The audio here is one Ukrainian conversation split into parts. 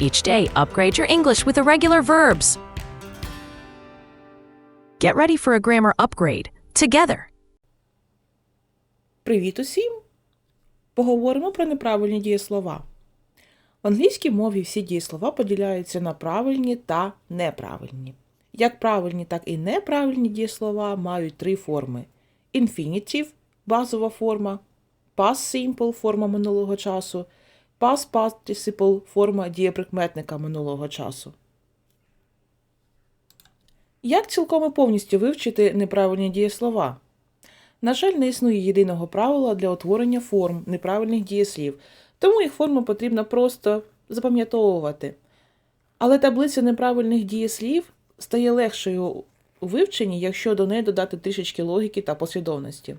Each day, upgrade your English with irregular verbs. Get ready for a grammar upgrade together. Привіт усім! Поговоримо про неправильні дієслова. В англійській мові всі дієслова поділяються на правильні та неправильні. Як правильні, так і неправильні дієслова мають три форми: Infinitive – базова форма, Past Simple – форма минулого часу, Past Participle – форма дієприкметника минулого часу. Як цілком і повністю вивчити неправильні дієслова? На жаль, не існує єдиного правила для утворення форм неправильних дієслів, тому їх форму потрібно просто запам'ятовувати. Але таблиця неправильних дієслів стає легшою у вивченні, якщо до неї додати трішечки логіки та послідовності.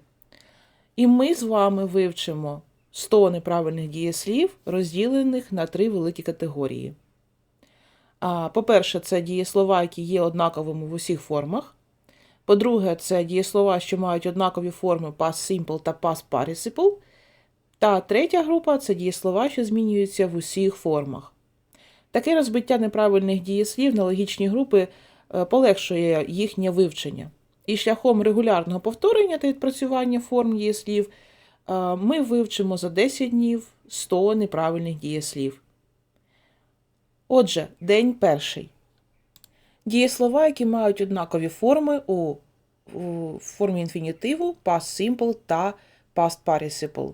І ми з вами вивчимо 100 неправильних дієслів, розділених на три великі категорії. По-перше, це дієслова, які є однаковими в усіх формах. По-друге, це дієслова, що мають однакові форми past simple та past participle. Та третя група це дієслова, що змінюються в усіх формах. Таке розбиття неправильних дієслів на логічні групи е, полегшує їхнє вивчення. І шляхом регулярного повторення та відпрацювання форм дієслів ми вивчимо за 10 днів 100 неправильних дієслів. Отже, день перший. Дієслова, які мають однакові форми у, у формі інфінітиву, past simple та past participle.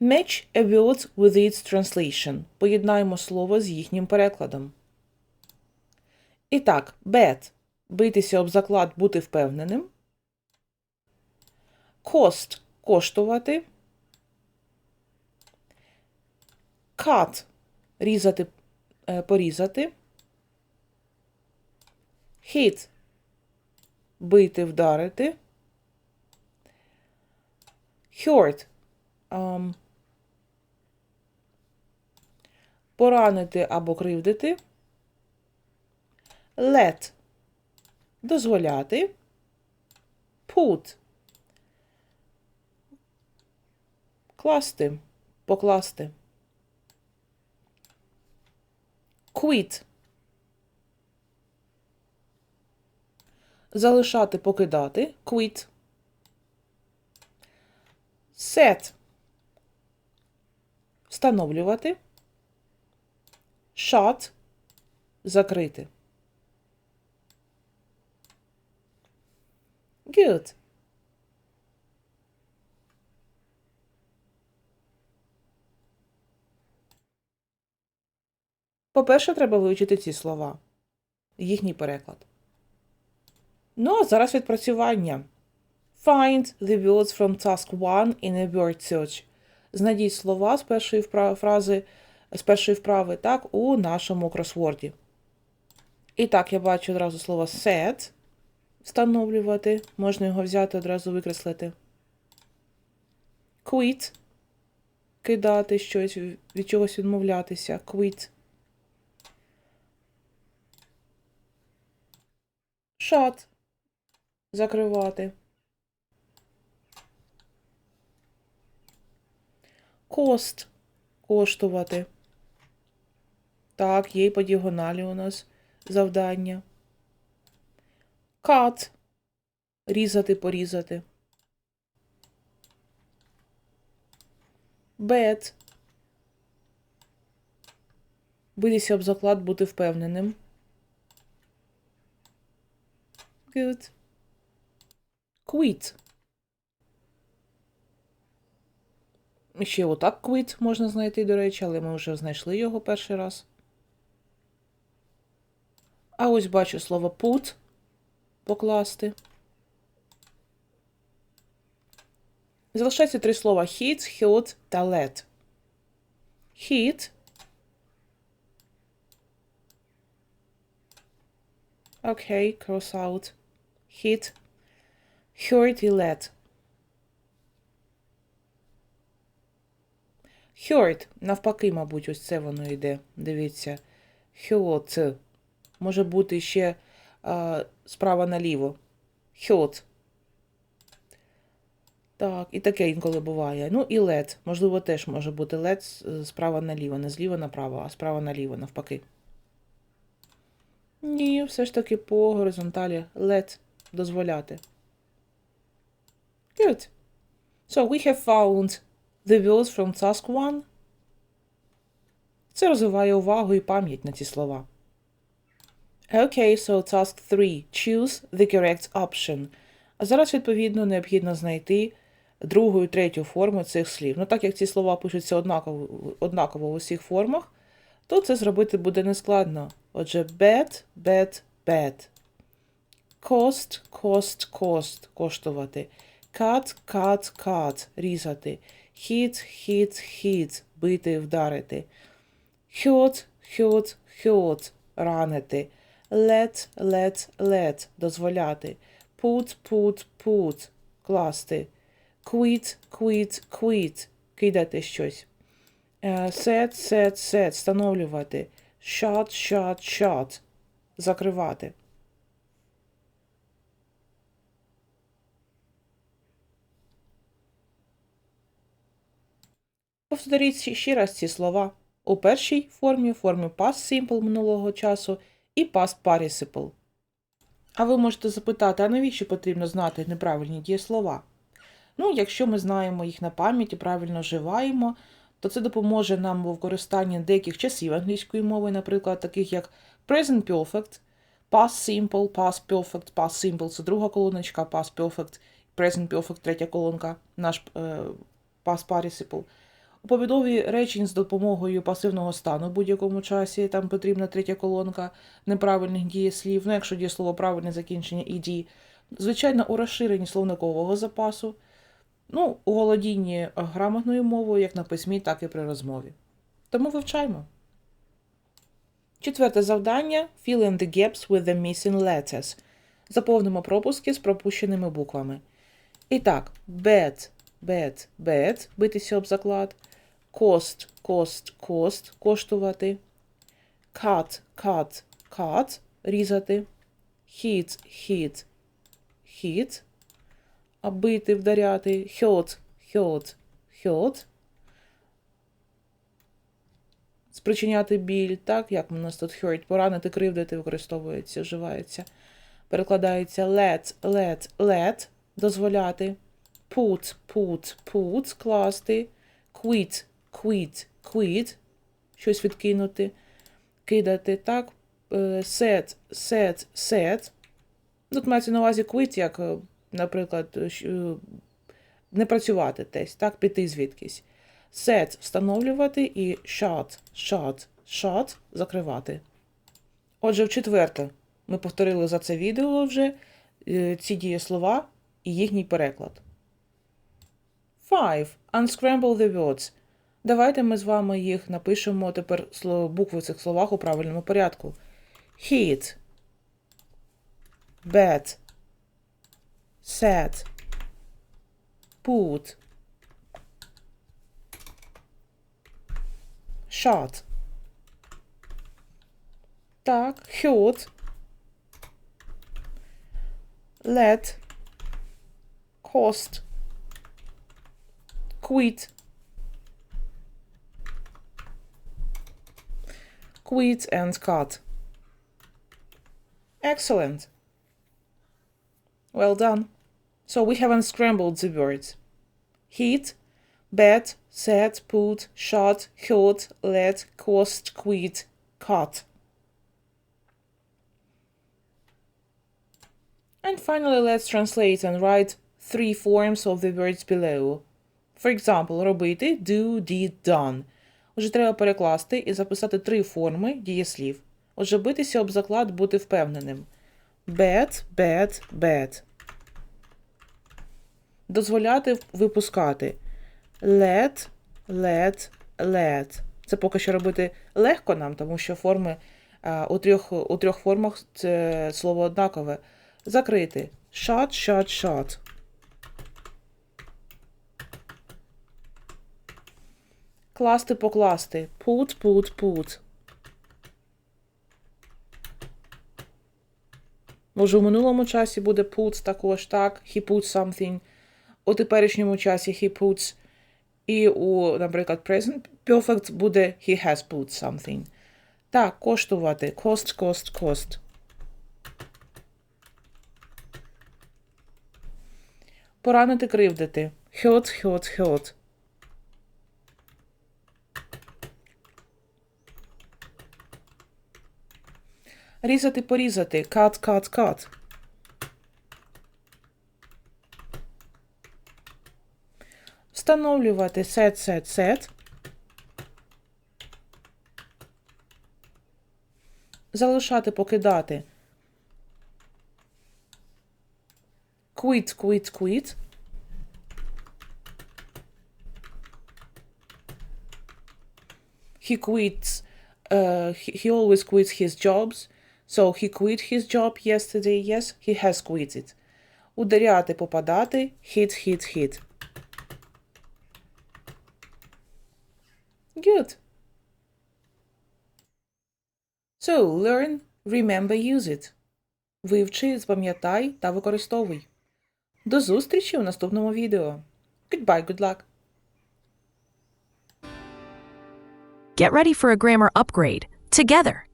Match a word with its translation. Поєднаємо слово з їхнім перекладом. І так, bet – битися об заклад, бути впевненим. Cost – коштувати. Cut – різати, е, порізати. Hit – бити, вдарити. Hurt ем, – поранити або кривдити. Let – дозволяти. Put – класти, покласти. Quit – залишати, покидати. Quit. Set – встановлювати. Shut – закрити. Good. По-перше, треба вивчити ці слова. Їхній переклад. Ну, а зараз відпрацювання. Find the words from task 1 in a word search. Знайдіть слова з першої фрази, з першої вправи, так, у нашому кросворді. І так, я бачу одразу слово set. Встановлювати. Можна його взяти, одразу викреслити. Quit. Кидати щось, від чогось відмовлятися. Quit. Shut. Закривати. Cost. Коштувати. Так, є й по діагоналі у нас завдання. Cut. Різати, порізати. Bet. Битися об заклад, бути впевненим. Good. Quit. Ще отак quit можна знайти, до речі, але ми вже знайшли його перший раз. А ось бачу слово put покласти. Залишається три слова hit, hurt та let. Hit. Окей, cross out. Hit. Hurt і let. Hurt. Навпаки, мабуть, ось це воно йде. Дивіться. Hurt. Може бути ще а, справа наліво. Hurt. Так, і таке інколи буває. Ну і LED. Можливо, теж може бути LED справа наліво, не зліва направо, а справа наліво, навпаки. Ні, все ж таки по горизонталі LED дозволяти. Good. So we have found the words from task 1. Це розвиває увагу і пам'ять на ці слова. Okay, so task 3. Choose the correct option. А зараз, відповідно, необхідно знайти другу і третю форму цих слів. Ну, так як ці слова пишуться однаково, однаково в усіх формах, то це зробити буде нескладно. Отже, bad, bad, bad. Cost, cost, cost – коштувати. Cut, cut, cut – різати. Вдарити. Hurt, hurt, hurt – ранити. Let, let, let – дозволяти. Put, put, put – класти. Quit, quit, quit – кидати щось. Е, Set, set, set – встановлювати. Shut, shut, shut – закривати. Повторіть ще- раз ці слова у першій формі, формі past simple минулого часу і past participle. А ви можете запитати, а навіщо потрібно знати неправильні дієслова? Ну, якщо ми знаємо їх на пам'ять і правильно вживаємо, то це допоможе нам у використанні деяких часів англійської мови, наприклад, таких як present perfect, past simple, past perfect, past simple – це друга колоночка, past perfect, present perfect – третя колонка, наш е, past participle. У побудові речень з допомогою пасивного стану в будь-якому часі, там потрібна третя колонка неправильних дієслів, ну якщо дієслово правильне закінчення «ed». Звичайно, у розширенні словникового запасу, ну, у володінні грамотною мовою, як на письмі, так і при розмові. Тому вивчаємо. Четверте завдання Fill in the gaps with the missing letters. Заповнимо пропуски з пропущеними буквами. І так, bad, bad, bad, битися об заклад. Cost, cost, cost, коштувати. Cut, cut, cut, різати. Hit, hit, hit, а бити, вдаряти. Hurt, hurt, hurt. Спричиняти біль, так, як у нас тут hurt, поранити, кривдити, використовується, вживається. Перекладається let, let, let, дозволяти. Put, put, put, класти. Quit, quit, quit, щось відкинути, кидати, так. Е, Set, set, set. Тут мається на увазі quit, як, е, наприклад, е, не працювати десь, так, піти звідкись. Set – встановлювати і shut, shut, shut – закривати. Отже, в четверте, ми повторили за це відео вже ці дієслова і їхній переклад. 5. Unscramble the words. Давайте ми з вами їх напишемо тепер букви в цих словах у правильному порядку. Hit. Bad. Set. Put. Shot. Так, hurt. Let. Cost. Quit. Quit and cut. Excellent. Well done. So we have unscrambled the words. Hit, bet, set, put, shot, hurt, let, cost, quit, cut. And finally, let's translate and write three forms of the words below. For example, робити do, did, done. Отже, треба перекласти і записати три форми дієслів. Отже, битися об заклад, бути впевненим. Bet, bet, bet. Дозволяти випускати. Let, let, let. Це поки що робити легко нам, тому що форми у, трьох, у трьох формах це слово однакове. Закрити. Shut, shut, shut. Класти, покласти. Put, put, put. Може, у минулому часі буде put також, так? He put something. у теперішньому часі he puts, і у, наприклад, present perfect буде he has put something. Так, коштувати. Cost, cost, cost. Поранити, кривдити. Hurt, hurt, hurt. Різати, порізати. Cut, cut, cut. Встановлювати set, set, set. Залишати, покидати. Quit, quit, quit. He quits. Uh, he, he always quits his jobs. So he quit his job yesterday. Yes, he has quit it. Ударяти, попадати. Hit, hit, hit. Good. So, learn, remember, use it. Вивчи, запам'ятай та використовуй. До зустрічі у наступному відео. Goodbye, good luck. Get ready for a grammar upgrade together.